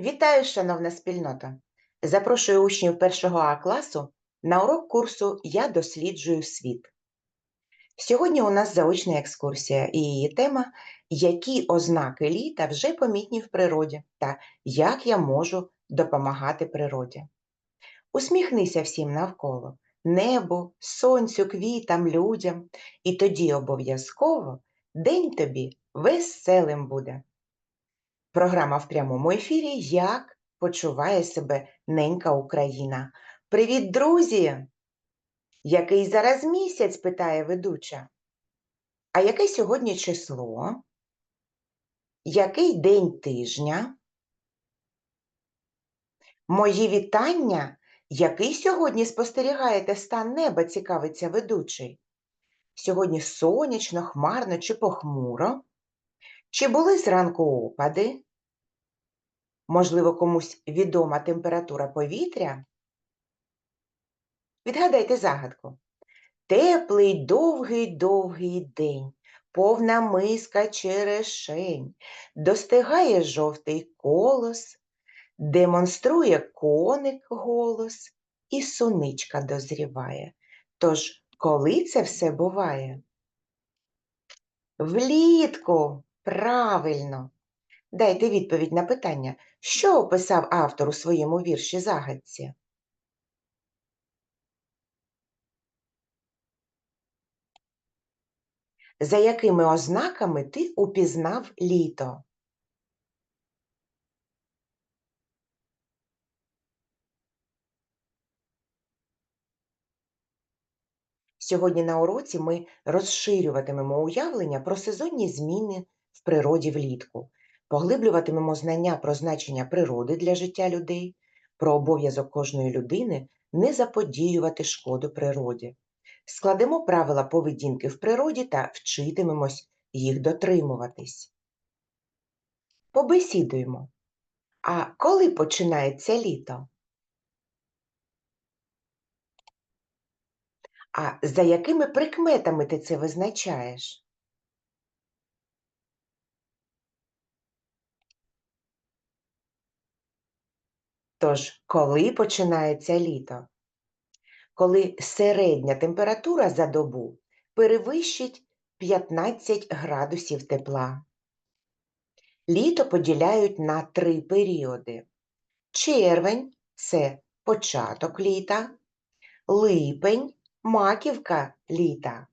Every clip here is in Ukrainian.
Вітаю, шановна спільнота! Запрошую учнів першого А класу на урок курсу Я досліджую світ. Сьогодні у нас заочна екскурсія і її тема Які ознаки літа вже помітні в природі та як я можу допомагати природі. Усміхнися всім навколо небу, сонцю, квітам, людям, і тоді обов'язково день тобі веселим буде. Програма в прямому ефірі Як почуває себе ненька Україна. Привіт, друзі! Який зараз місяць? питає ведуча. А яке сьогодні число? Який день тижня? Мої вітання. Який сьогодні спостерігаєте стан неба, цікавиться ведучий? Сьогодні сонячно, хмарно чи похмуро? Чи були зранку опади? Можливо, комусь відома температура повітря? Відгадайте загадку. Теплий, довгий, довгий день, повна миска черешень, достигає жовтий колос, демонструє коник голос, і суничка дозріває. Тож, коли це все буває? Влітку, правильно. Дайте відповідь на питання, що описав автор у своєму вірші загадці? За якими ознаками ти упізнав літо? Сьогодні на уроці ми розширюватимемо уявлення про сезонні зміни в природі влітку, поглиблюватимемо знання про значення природи для життя людей, про обов'язок кожної людини не заподіювати шкоду природі. Складемо правила поведінки в природі та вчитимемось їх дотримуватись. Побесідуємо. А коли починається літо? А за якими прикметами ти це визначаєш? Тож, коли починається літо? Коли середня температура за добу перевищить 15 градусів тепла. Літо поділяють на три періоди. Червень це початок літа, липень маківка літа,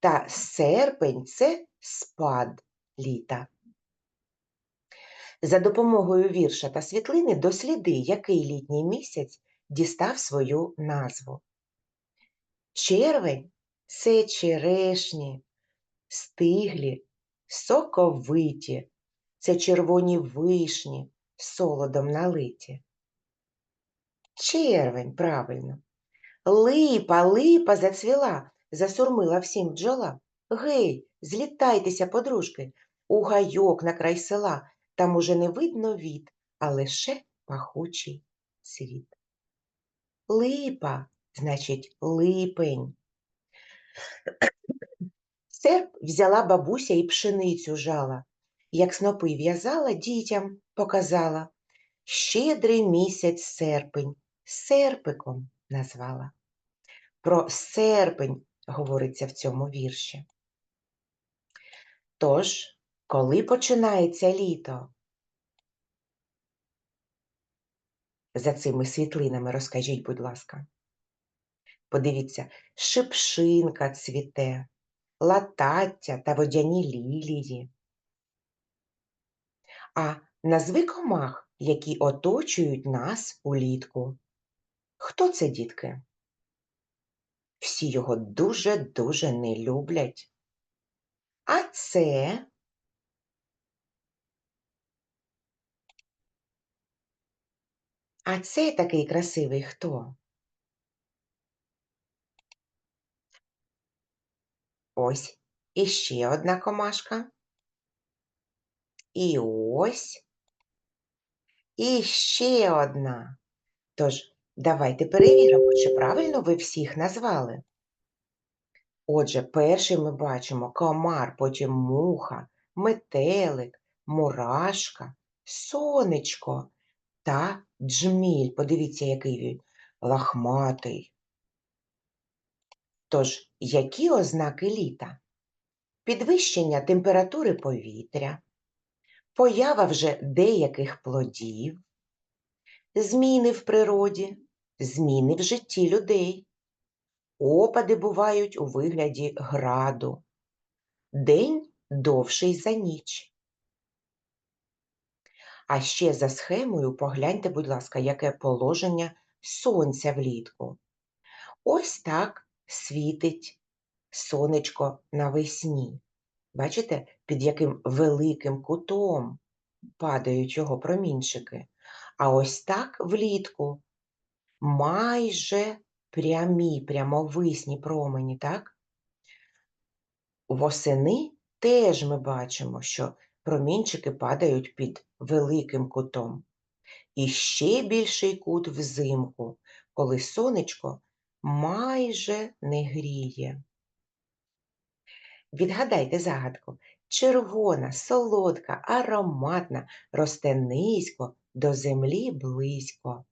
та серпень це спад літа. За допомогою вірша та світлини досліди, який літній місяць дістав свою назву. Червень це черешні, стиглі, соковиті, це червоні вишні, солодом налиті. Червень, правильно. Липа, липа зацвіла, засурмила всім бджола. Гей, злітайтеся, подружки, у гайок на край села, там уже не видно від, а лише пахучий цвіт. Липа, значить, липень. Серп взяла бабуся і пшеницю жала, як снопи в'язала, дітям показала. Щедрий місяць серпень, серпиком назвала. Про серпень говориться в цьому вірші. Тож, коли починається літо? За цими світлинами розкажіть, будь ласка. Подивіться, шипшинка цвіте, латаття та водяні лілії. А назви комах, які оточують нас улітку. Хто це, дітки? Всі його дуже-дуже не люблять. А це А це такий красивий хто? Ось іще одна комашка. І ось. І ще одна. Тож, давайте перевіримо, чи правильно ви всіх назвали. Отже, перший ми бачимо комар, потім муха, метелик, мурашка, сонечко, та джміль. Подивіться, який він лахматий. Тож, які ознаки літа? Підвищення температури повітря, поява вже деяких плодів, зміни в природі, зміни в житті людей, опади бувають у вигляді граду, день довший за ніч. А ще за схемою погляньте, будь ласка, яке положення сонця влітку. Ось так світить сонечко навесні. Бачите, під яким великим кутом падають його промінчики. А ось так влітку майже прямі, прямовисні промені, так? Восени теж ми бачимо, що промінчики падають під великим кутом. І ще більший кут взимку, коли сонечко майже не гріє. Відгадайте загадку. Червона, солодка, ароматна, росте низько, до землі близько.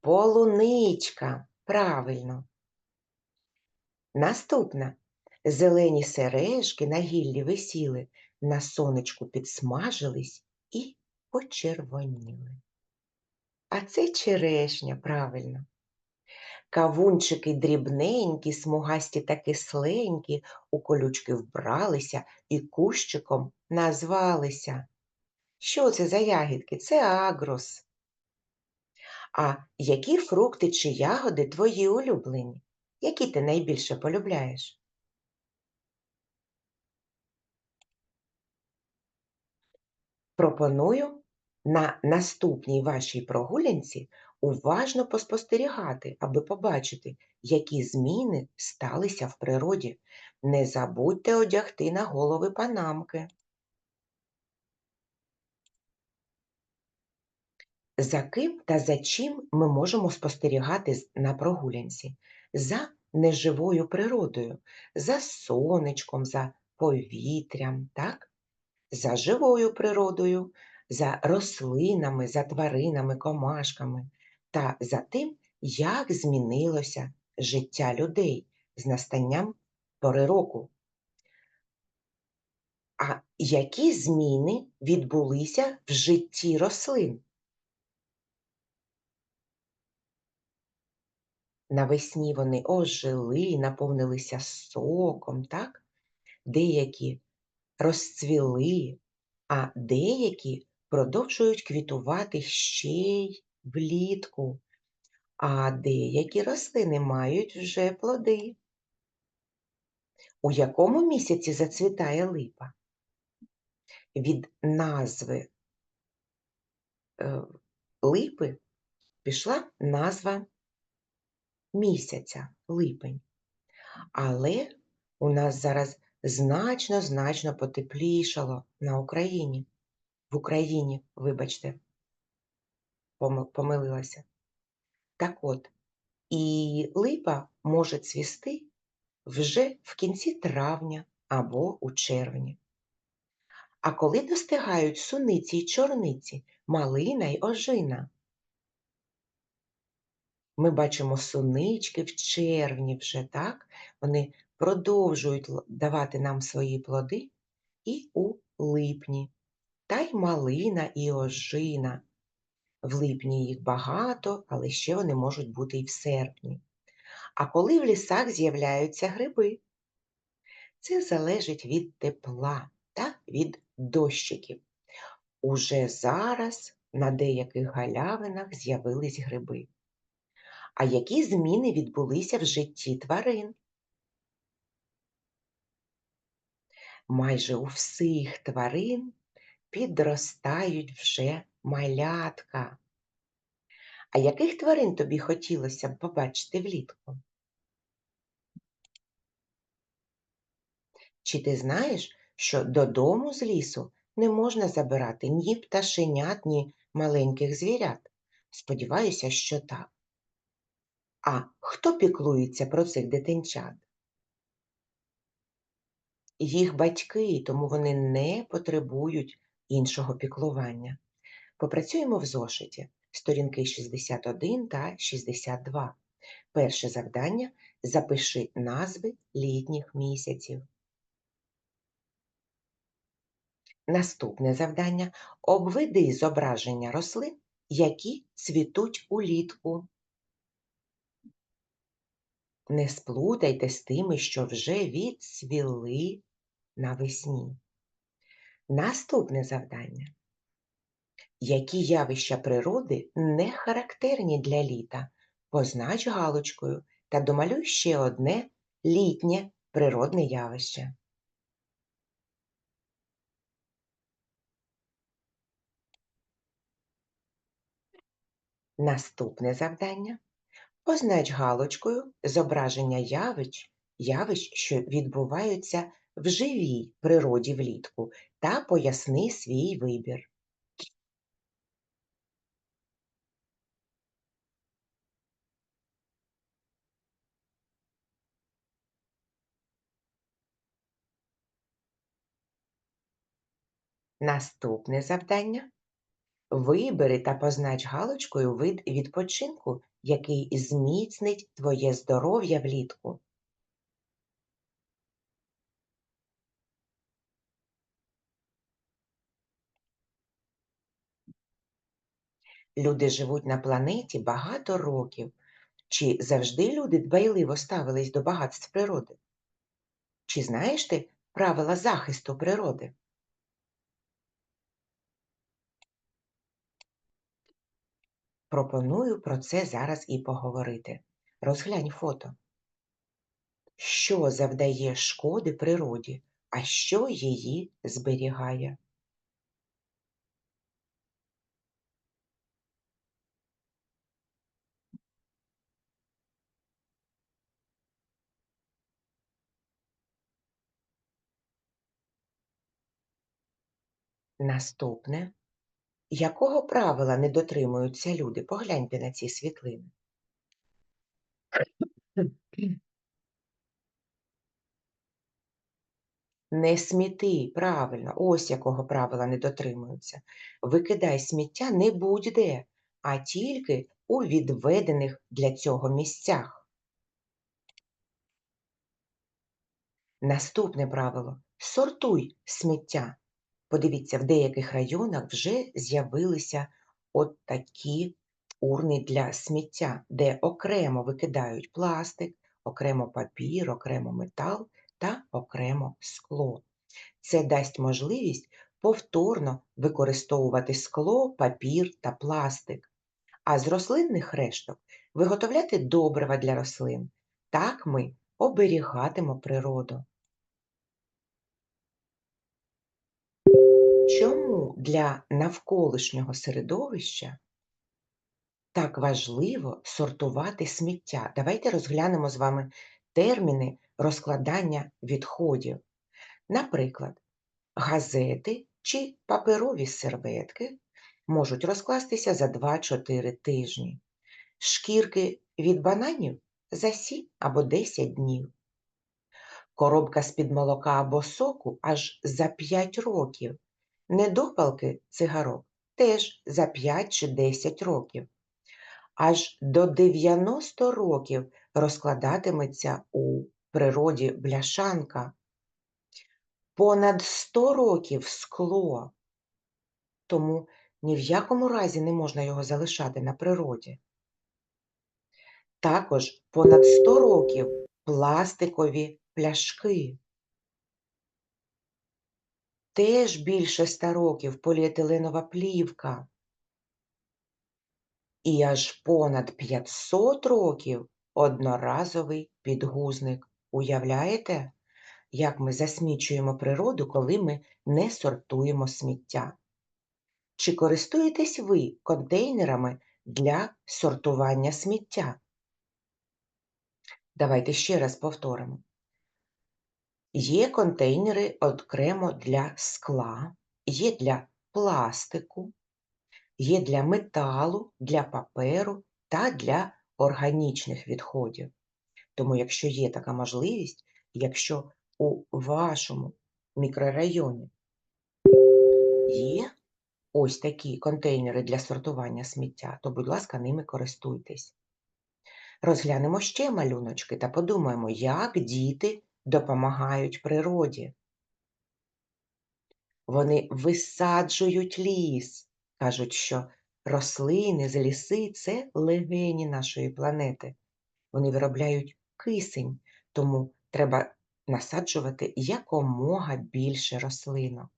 Полуничка. Правильно. Наступна. Зелені сережки на гіллі висіли, на сонечку підсмажились і почервоніли. А це черешня, правильно. Кавунчики дрібненькі, смугасті та кисленькі, у колючки вбралися і кущиком назвалися. Що це за ягідки? Це агрос. А які фрукти чи ягоди твої улюблені? Які ти найбільше полюбляєш? Пропоную на наступній вашій прогулянці уважно поспостерігати, аби побачити, які зміни сталися в природі. Не забудьте одягти на голови панамки. За ким та за чим ми можемо спостерігати на прогулянці? За неживою природою, за сонечком, за повітрям, так? За живою природою, за рослинами, за тваринами, комашками та за тим, як змінилося життя людей з настанням пори року. А які зміни відбулися в житті рослин? Навесні вони ожили, наповнилися соком, так? деякі розцвіли, а деякі продовжують квітувати ще й влітку, а деякі рослини мають вже плоди. У якому місяці зацвітає липа? Від назви е, липи пішла назва місяця липень. Але у нас зараз значно-значно потеплішало на Україні. В Україні, вибачте, помилилася. Так от, і липа може цвісти вже в кінці травня або у червні. А коли достигають суниці й чорниці, малина й ожина, ми бачимо сунички в червні вже, так? Вони продовжують давати нам свої плоди і у липні, та й малина і ожина. В липні їх багато, але ще вони можуть бути і в серпні. А коли в лісах з'являються гриби, це залежить від тепла та від дощиків. Уже зараз на деяких галявинах з'явились гриби. А які зміни відбулися в житті тварин? Майже у всіх тварин підростають вже малятка. А яких тварин тобі хотілося б побачити влітку? Чи ти знаєш, що додому з лісу не можна забирати ні пташенят, ні маленьких звірят? Сподіваюся, що так. А хто піклується про цих дитинчат? Їх батьки, тому вони не потребують іншого піклування. Попрацюємо в зошиті сторінки 61 та 62. Перше завдання запиши назви літніх місяців. Наступне завдання обведи зображення рослин, які цвітуть улітку. Не сплутайте з тими, що вже відцвіли навесні. Наступне завдання. Які явища природи не характерні для літа? Познач галочкою та домалюй ще одне літнє природне явище. Наступне завдання. Познач галочкою зображення явищ, явищ, що відбуваються в живій природі влітку, та поясни свій вибір. Наступне завдання. Вибери та познач галочкою вид відпочинку, який зміцнить твоє здоров'я влітку. Люди живуть на планеті багато років. Чи завжди люди дбайливо ставились до багатств природи? Чи знаєш ти правила захисту природи? Пропоную про це зараз і поговорити. Розглянь фото. Що завдає шкоди природі, а що її зберігає? Наступне. Якого правила не дотримуються люди? Погляньте на ці світлини. Не сміти, правильно, ось якого правила не дотримуються. Викидай сміття не будь-де, а тільки у відведених для цього місцях. Наступне правило сортуй сміття. Подивіться, в деяких районах вже з'явилися от такі урни для сміття, де окремо викидають пластик, окремо папір, окремо метал та окремо скло. Це дасть можливість повторно використовувати скло, папір та пластик, а з рослинних решток виготовляти добрива для рослин. Так ми оберігатимо природу. Чому для навколишнього середовища так важливо сортувати сміття? Давайте розглянемо з вами терміни розкладання відходів. Наприклад, газети чи паперові серветки можуть розкластися за 2-4 тижні, шкірки від бананів за 7 або 10 днів, коробка з-під молока або соку аж за 5 років, недопалки цигарок теж за 5 чи 10 років. Аж до 90 років розкладатиметься у природі бляшанка. Понад 100 років скло, тому ні в якому разі не можна його залишати на природі. Також понад 100 років пластикові пляшки. Теж більше 100 років поліетиленова плівка. І аж понад 500 років одноразовий підгузник. Уявляєте, як ми засмічуємо природу, коли ми не сортуємо сміття? Чи користуєтесь ви контейнерами для сортування сміття? Давайте ще раз повторимо. Є контейнери окремо для скла, є для пластику, є для металу, для паперу та для органічних відходів. Тому, якщо є така можливість, якщо у вашому мікрорайоні є ось такі контейнери для сортування сміття, то, будь ласка, ними користуйтесь. Розглянемо ще малюночки та подумаємо, як діти допомагають природі. Вони висаджують ліс, кажуть, що рослини з ліси це легені нашої планети. Вони виробляють кисень, тому треба насаджувати якомога більше рослинок.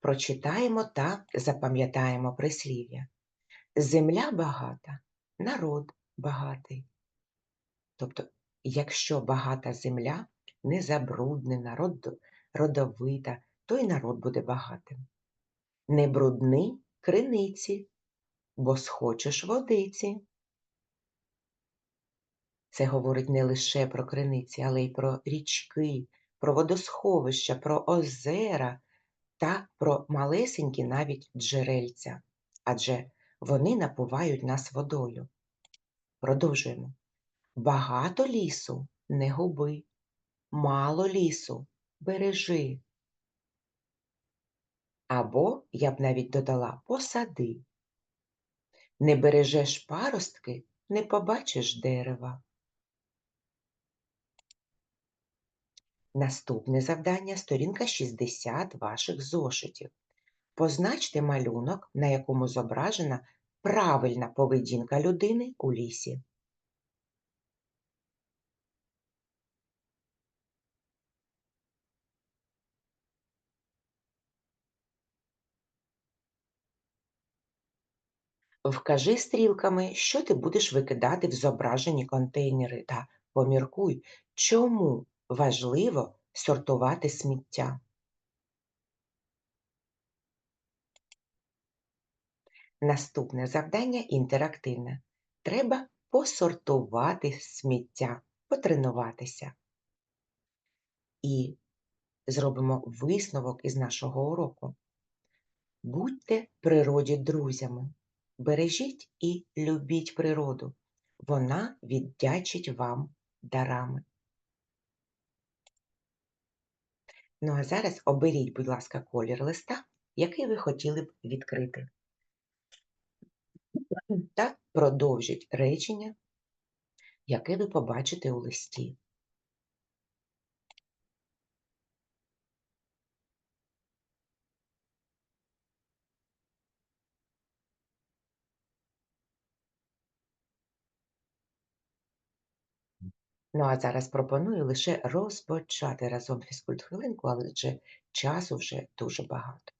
Прочитаємо та запам'ятаємо прислів'я. Земля багата, народ багатий. Тобто, якщо багата земля, не забруднена, родовита, то й народ буде багатим. Не брудни криниці, бо схочеш водиці. Це говорить не лише про криниці, але й про річки, про водосховища, про озера та про малесенькі навіть джерельця, адже вони напувають нас водою. Продовжуємо. Багато лісу не губи, мало лісу бережи. Або, я б навіть додала, посади. Не бережеш паростки, не побачиш дерева. Наступне завдання сторінка 60 ваших зошитів. Позначте малюнок, на якому зображена правильна поведінка людини у лісі. Вкажи стрілками, що ти будеш викидати в зображені контейнери та поміркуй, чому важливо сортувати сміття. Наступне завдання інтерактивне. Треба посортувати сміття, потренуватися. І зробимо висновок із нашого уроку. Будьте природі друзями, бережіть і любіть природу. Вона віддячить вам дарами. Ну а зараз оберіть, будь ласка, колір листа, який ви хотіли б відкрити. Та продовжіть речення, яке ви побачите у листі. Ну а зараз пропоную лише розпочати разом фізкульт-хвилинку, але часу вже дуже багато.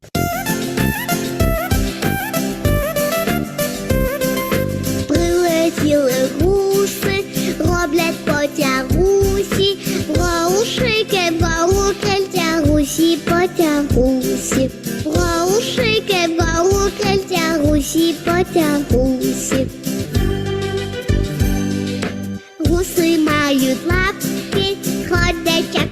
Прилетіли гуси, роблять потягусі, Браушики, баукельтя, гусі потягусі, Браушики, баукельтя, гусі потягусі. Мають лапки, ходять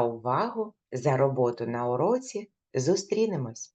Увагу, за роботу на уроці. Зустрінемось!